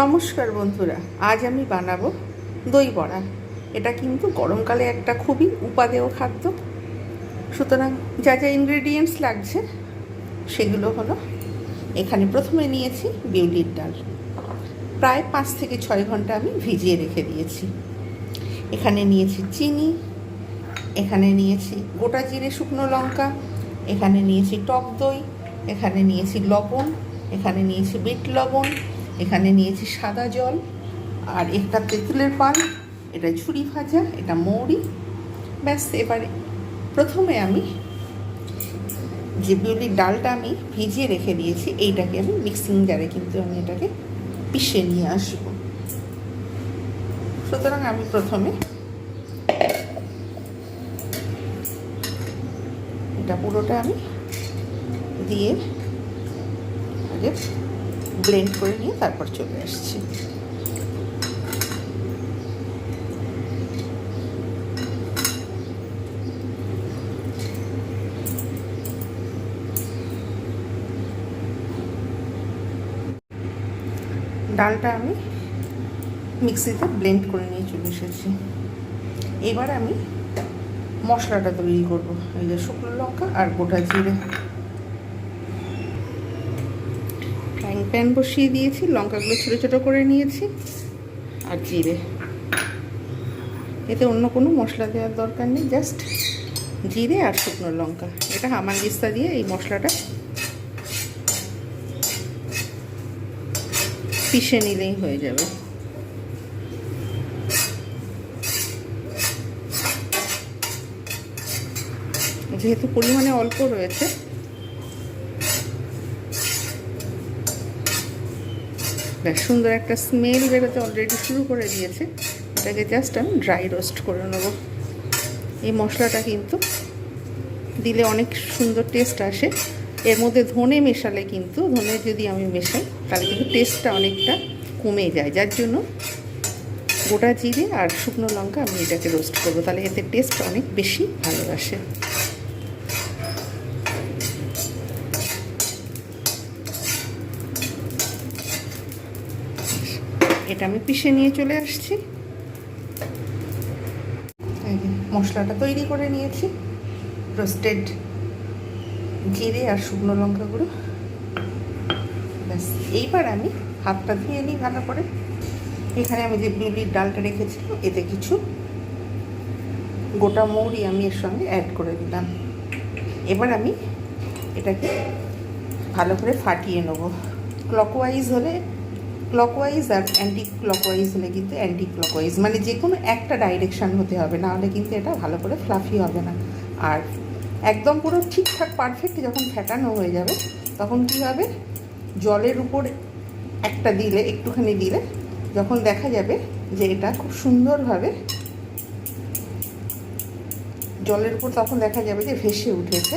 নমস্কার বন্ধুরা, আজ আমি বানাবো দই বড়া। এটা কিন্তু গরমকালে একটা খুবই উপাদেয় খাদ্য। সুতরাং যা যা ইনগ্রেডিয়েন্টস লাগছে, সেগুলো হলো, এখানে প্রথমে নিয়েছি বিউলির ডাল। প্রায় পাঁচ থেকে ছয় ঘণ্টা আমি ভিজিয়ে রেখে দিয়েছি। এখানে নিয়েছি চিনি, এখানে নিয়েছি গোটা জিরে শুকনো লঙ্কা, এখানে নিয়েছি টক দই, এখানে নিয়েছি লবণ, এখানে নিয়েছি বিট লবণ এখানে নিয়েছি সাদা জল আর একটা তেঁতুলের পান, এটা ঝুরি ভাজা, এটা মৌরি। ব্যাস, এবারে প্রথমে আমি যে বিউলির ডালটা আমি ভিজিয়ে রেখে দিয়েছি, এইটাকে আমি মিক্সিং জারে কিন্তু আমি এটাকে পিষে নিয়ে আসব। সুতরাং আমি প্রথমে এটা পুরোটা আমি দিয়ে আগে ব্লেন্ড করে নিয়ে তারপর চলে আসছি। ডালটা আমি মিক্সিতে ব্লেন্ড করে নিয়ে চলে এসেছি। এবার আমি মশলাটা তৈরি করব, এই যে শুকনো লঙ্কা আর গোটা জিরে। প্যান বসিয়ে দিয়েছি লঙ্কাগুলো ছোটো ছোটো করে নিয়েছি। আর জিরে। এতে অন্য কোনো মশলা দেওয়ার দরকার নেই জাস্ট জিরে আর শুকনো লঙ্কা। এটা হামান দিস্তা দিয়ে এই মশলাটা পিষে নিলেই হয়ে যাবে। যেহেতু পরিমাণে অল্প রয়েছে বেশ সুন্দর একটা স্মেল বেরোতে অলরেডি শুরু করে দিয়েছে। এটাকে জাস্ট আমি ড্রাই রোস্ট করে নেব। এই মশলাটা কিন্তু দিলে অনেক সুন্দর টেস্ট আসে। এর মধ্যে ধনে মেশালে কিন্তু, ধনে যদি আমি মেশাই, তাহলে কিন্তু টেস্টটা অনেকটা কমে যায়। যার জন্য গোটা জিরে আর শুকনো লঙ্কা আমি এটাকে রোস্ট করব। তাহলে এতে টেস্ট অনেক বেশি ভালো আসে। এটা আমি পিষে নিয়ে চলে আসছি। মশলাটা তৈরি করে নিয়েছি। রোস্টেড জিরে আর শুকনো লঙ্কা গুঁড়ো। ব্যাস, এইবার আমি হাতটা ধুয়ে নিই ভালো করে। এখানে আমি যে বিউলির ডালটা রেখেছিলাম, এতে কিছু গোটা মৌরি আমি এর সঙ্গে অ্যাড করে দিলাম। এবার আমি এটাকে ভালো করে ফাটিয়ে নেব। ক্লকওয়াইজ হলে ক্লকওয়াইজ আর অ্যান্টি ক্লকওয়াইজ হলে কিন্তু অ্যান্টি ক্লকওয়াইজ মানে যে কোনো একটা ডাইরেকশান হতে হবে নাহলে কিন্তু এটা ভালো করে ফ্লাফি হবে না। আর একদম পুরো ঠিকঠাক পারফেক্ট যখন ফেটানো হয়ে যাবে, তখন কী হবে? জলের উপর একটা দিলে, একটুখানি দিলে, যখন দেখা যাবে যে এটা খুব সুন্দরভাবে জলের উপর তখন দেখা যাবে যে ভেসে উঠেছে।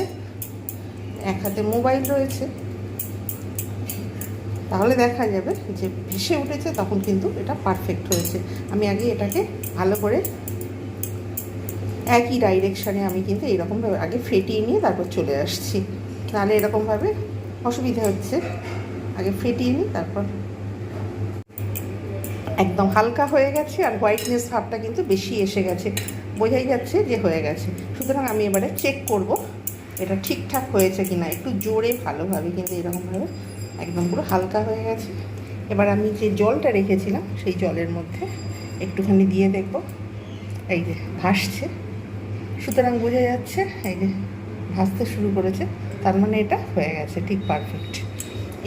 এক হাতে মোবাইল রয়েছে তাহলে দেখা যাবে যে ভেসে উঠেছে তখন কিন্তু এটা পারফেক্ট হয়েছে। আমি আগে এটাকে ভালো করে একই ডাইরেকশানে আমি কিন্তু এইরকমভাবে আগে ফেটিয়ে নিয়ে তারপর চলে আসছি। তাহলে এরকমভাবে অসুবিধা হচ্ছে। আগে ফেটিয়ে নিই, তারপর একদম হালকা হয়ে গেছে আর হোয়াইটনেস ভাবটা কিন্তু বেশি এসে গেছে। বোঝাই যাচ্ছে যে হয়ে গেছে। সুতরাং আমি এবারে চেক করব, এটা ঠিকঠাক হয়েছে কি না একটু জোরে ভালোভাবে কিন্তু এরকমভাবে একদম পুরো হালকা হয়ে গেছে। এবার আমি যে জলটা রেখেছিলাম, সেই জলের মধ্যে একটুখানি দিয়ে দেখব। এই যে ভাসছে। সুতরাং বোঝা যাচ্ছে এই যে ভাসতে শুরু করেছে। তার মানে এটা হয়ে গেছে ঠিক পারফেক্ট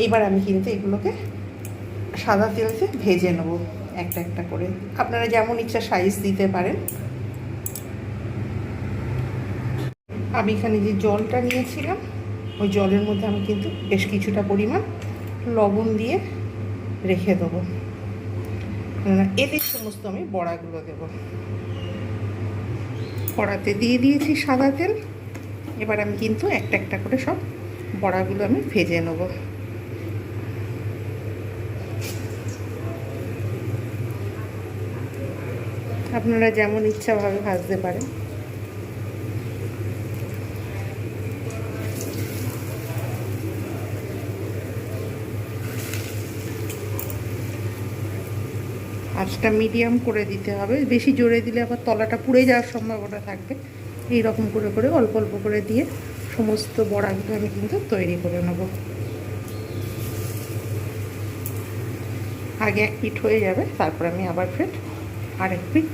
এইবার আমি কিন্তু এগুলোকে সাদা তেলতে ভেজে নেব একটা একটা করে। আপনারা যেমন ইচ্ছা সাইজ দিতে পারেন। আমি এখানে যে জলটা নিয়েছিলাম, ওই জলের মধ্যে আমি কিন্তু বেশ কিছুটা পরিমাণ লবণ দিয়ে রেখে দেবো। এতে সমস্ত আমি বড়াগুলো দেব। কড়াতে দিয়ে দিয়েছি সাদা তেল। এবার আমি কিন্তু একটা একটা করে সব বড়াগুলো আমি ভেজে নেব। আপনারা যেমন ইচ্ছাভাবে ভাজতে পারেন। আঁচটা মিডিয়াম করে দিতে হবে। বেশি জোরে দিলে আবার তলাটা পুড়ে যাওয়ার সম্ভাবনা থাকবে। এই রকম করে করে, অল্প অল্প করে দিয়ে সমস্ত বড়াগুলো আমি কিন্তু তৈরি করে নেব। আগে এক পিঠ হয়ে যাবে, তারপর আমি আবার ফের আরেক পিঠ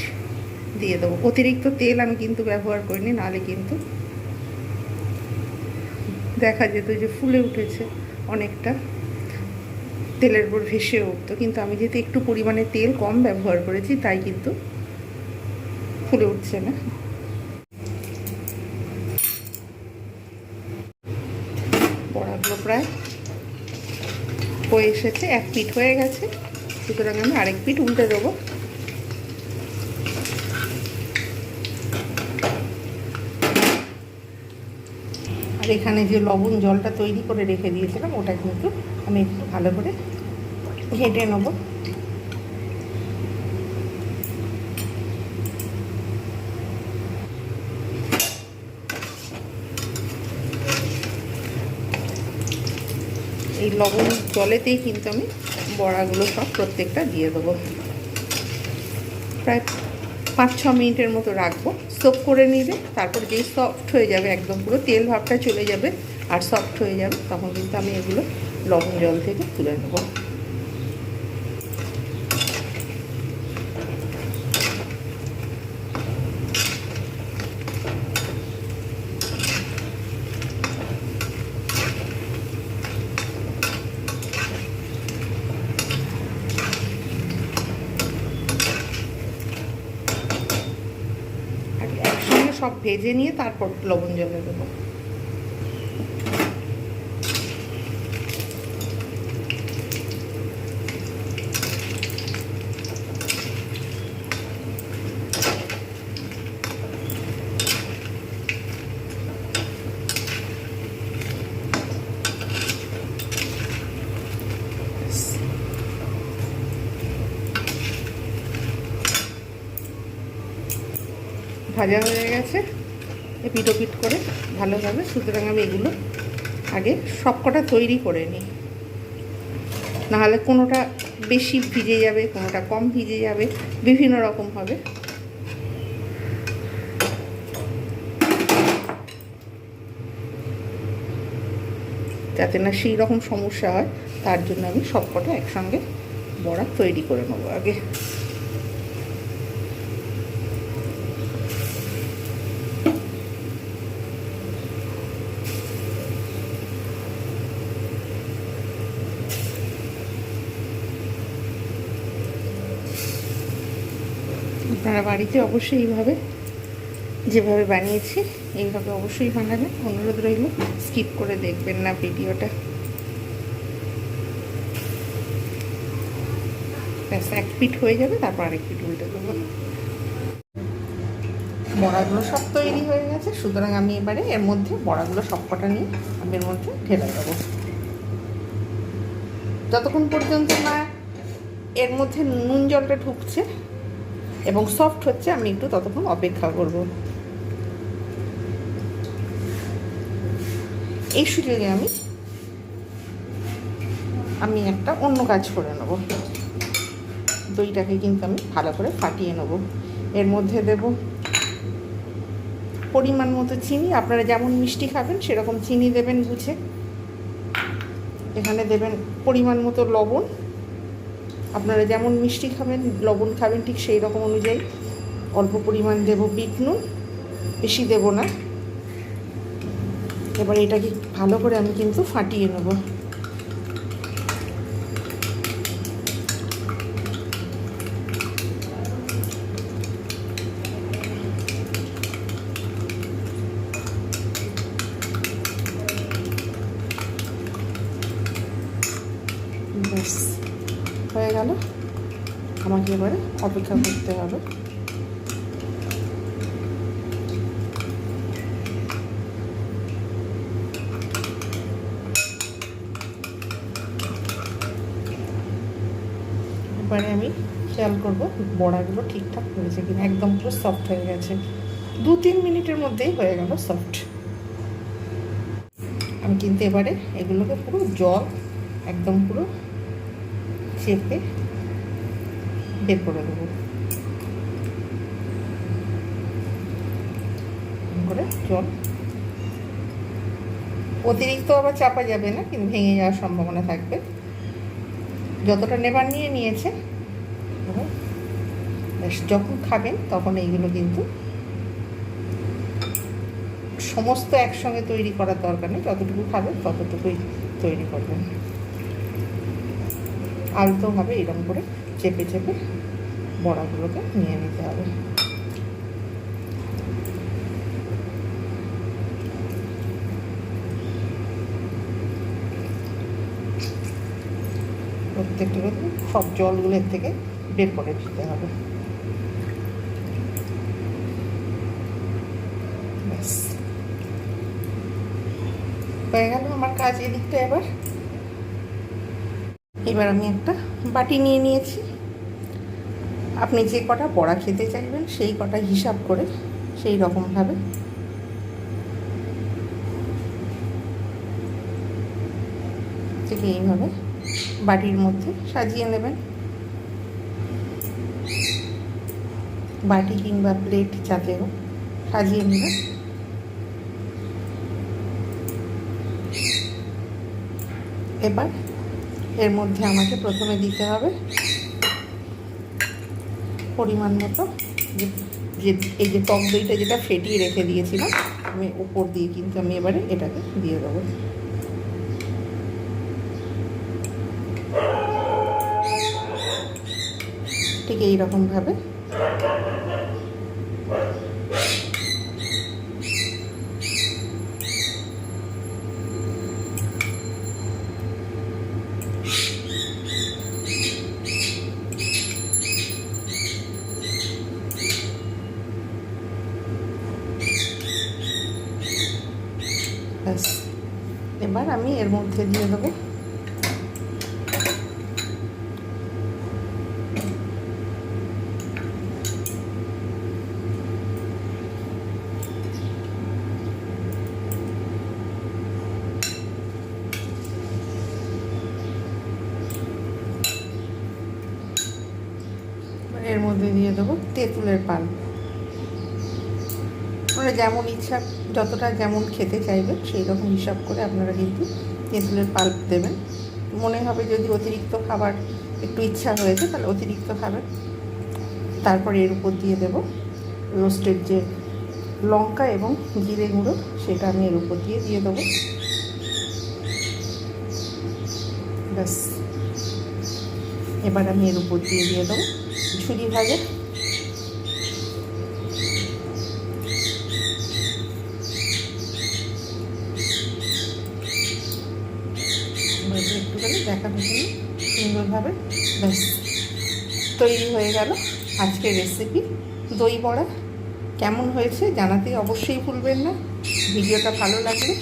দিয়ে দেবো। অতিরিক্ত তেল আমি কিন্তু ব্যবহার করিনি, নাহলে কিন্তু দেখা যেত যে ফুলে উঠেছে অনেকটা। তেলের উপর ভেসে উঠতো। কিন্তু আমি যেহেতু একটু পরিমাণে তেল কম ব্যবহার করেছি, তাই কিন্তু ফুলে উঠছে না। বড়াগুলো প্রায় হয়ে এসেছে, এক পিঠ হয়ে গেছে। সুতরাং আমি আরেক পিঠ উল্টে দেবো। এখানে যে লবণ জলটা তৈরি করে রেখে দিয়েছিলাম, ওটা কিন্তু আমি একটু ভালো করে ঘেটে নেব। এই লবণ জলেতেই কিন্তু আমি বড়াগুলো সব প্রত্যেকটা দিয়ে দেবো। প্রায় পাঁচ ছ মিনিটের মতো রাখব। সোপ করে নিবে, তারপর যেই সফট হয়ে যাবে একদম পুরো, তেল ভাবটা চলে যাবে আর সফট হয়ে যাবে, তখন কিন্তু আমি এগুলো লবণ জল থেকে তুলে নেব আর একসঙ্গে সব ভেজে নিয়ে তারপর লবণ জলে দেবো। ভাজা হয়ে গেছে। পিটো করে ভালোভাবে, সুতরাং আমি এগুলো আগে সবকটা তৈরি করে নিই। নাহলে কোনোটা বেশি ভিজে যাবে, কোনোটা কম ভিজে যাবে, বিভিন্ন রকম হবে। যাতে না সেই রকম সমস্যা হয়, তার জন্য আমি সবকটা একসঙ্গে বড়া তৈরি করে নেব আগে। আপনারা বাড়িতে অবশ্যই এইভাবে, যেভাবে বানিয়েছি, এইভাবে অবশ্যই বানাবেন। অনুরোধ রইল স্কিপ করে দেখবেন না ভিডিওটা। ব্যাস, এক পিঠ হয়ে যাবে, তারপর আরেক পিঠ উল্টে দেবো। বড়াগুলো সব তৈরি হয়ে গেছে, সুতরাং আমি এবারে এর মধ্যে বড়াগুলো সব কটা নিয়ে আমি এর মধ্যে ঢেলে দেবো। যতক্ষণ পর্যন্ত না এর মধ্যে নুন জলটা ঢুকছে এবং সফট হচ্ছে, আমি একটু ততক্ষণ অপেক্ষা করব। এই সুযোগে আমি আমি একটা অন্য কাজ করে নেব। দইটাকে কিন্তু আমি ভালো করে ফাটিয়ে নেব। এর মধ্যে দেব পরিমাণ মতো চিনি। আপনারা যেমন মিষ্টি খাবেন, সেরকম চিনি দেবেন বুঝে। এখানে দেবেন পরিমাণ মতো লবণ। আপনারা যেমন মিষ্টি খাবেন, লবণ খাবেন, ঠিক সেই রকম অনুযায়ী অল্প পরিমাণ দেব বিট নুন, বেশি দেব না। এবার এটাকে ভালো করে আমি কিন্তু ফাটিয়ে নেব ব্যাস হয়ে গেল আমাকে এবারে অপেক্ষা করতে হবে। এবারে আমি খেয়াল করব বড়াগুলো ঠিকঠাক হয়েছে কিনা। একদম পুরো সফট হয়ে গেছে। দু তিন মিনিটের মধ্যেই হয়ে গেল সফট আমি কিন্তু এবারে এগুলোকে পুরো জল, একদম পুরো চেপে বের করে দেবো করে জল। অতিরিক্ত আবার চাপা যাবে না, কিন্তু ভেঙে যাওয়ার সম্ভাবনা থাকবে। যতটা নেবার নিয়ে নিয়েছে যখন খাবেন তখন এইগুলো কিন্তু সমস্ত একসঙ্গে তৈরি করার দরকার নেই। যতটুকু খাবেন ততটুকুই তৈরি করবেন। আলতোভাবে এরকম করে চেপে চেপে বড়াগুলোকে নিয়ে নিতে হবে। প্রত্যেকটা সব জলগুলোর থেকে বের করে দিতে হবে। হয়ে গেল আমার কাজ এদিকটা এবার। এবার আমি একটা বাটি নিয়ে নিয়েছি। আপনি যে কটা বড়া খেতে চাইবেন, সেই কটা হিসাব করে সেই রকমভাবে ঠিক এইভাবে বাটির মধ্যে সাজিয়ে নেবেন। বাটি কিংবা প্লেট যাতে হোক সাজিয়ে নেবেন। এবার এর মধ্যে আমাকে প্রথমে দিতে হবে পরিমাণ মতো যে এই যে টক দইটা যেটা ফেটিয়ে রেখে দিয়েছিলাম, আমি উপর দিয়ে কিন্তু আমি এবারে এটাকে দিয়ে দেবো। ঠিক এইরকমভাবে ব্যাস এবার আমি এর মধ্যে দিয়ে দেবো এর মধ্যে দিয়ে দেবো তেঁতুলের পাল আপনারা যেমন ইচ্ছা, যতটা যেমন খেতে চাইবেন সেই রকম হিসাব করে আপনারা কিন্তু তেঁতুলের পাল্প দেবেন। মনে হবে যদি অতিরিক্ত খাবার একটু ইচ্ছা হয়েছে, তাহলে অতিরিক্ত খাবেন। তারপরে এর উপর দিয়ে দেব রোস্টেড যে লঙ্কা এবং জিরে গুঁড়ো, সেটা আমি এর উপর দিয়ে দিয়ে দেবো। ব্যাস। এবার আমি এর উপর দিয়ে দিয়ে দেবো ঝুরি ভাজা একটুখানি দেখানোর জন্য সুন্দরভাবে ব্যাস। তৈরি হয়ে গেল আজকের রেসিপি দই বড়া কেমন হয়েছে জানাতে অবশ্যই ভুলবেন না। ভিডিওটা ভালো লাগলে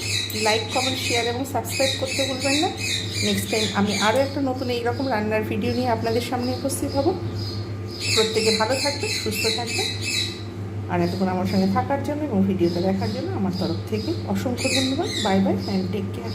লাইক কমেন্ট শেয়ার এবং সাবস্ক্রাইব করতে ভুলবেন না। নেক্সট টাইম আমি আরও একটা নতুন এইরকম রান্নার ভিডিও নিয়ে আপনাদের সামনে উপস্থিত হব। প্রত্যেকে ভালো থাকবেন, সুস্থ থাকবেন। আর এতক্ষণ আমার সঙ্গে থাকার জন্য এবং ভিডিওটা দেখার জন্য আমার তরফ থেকে অসংখ্য ধন্যবাদ। Bye bye and take care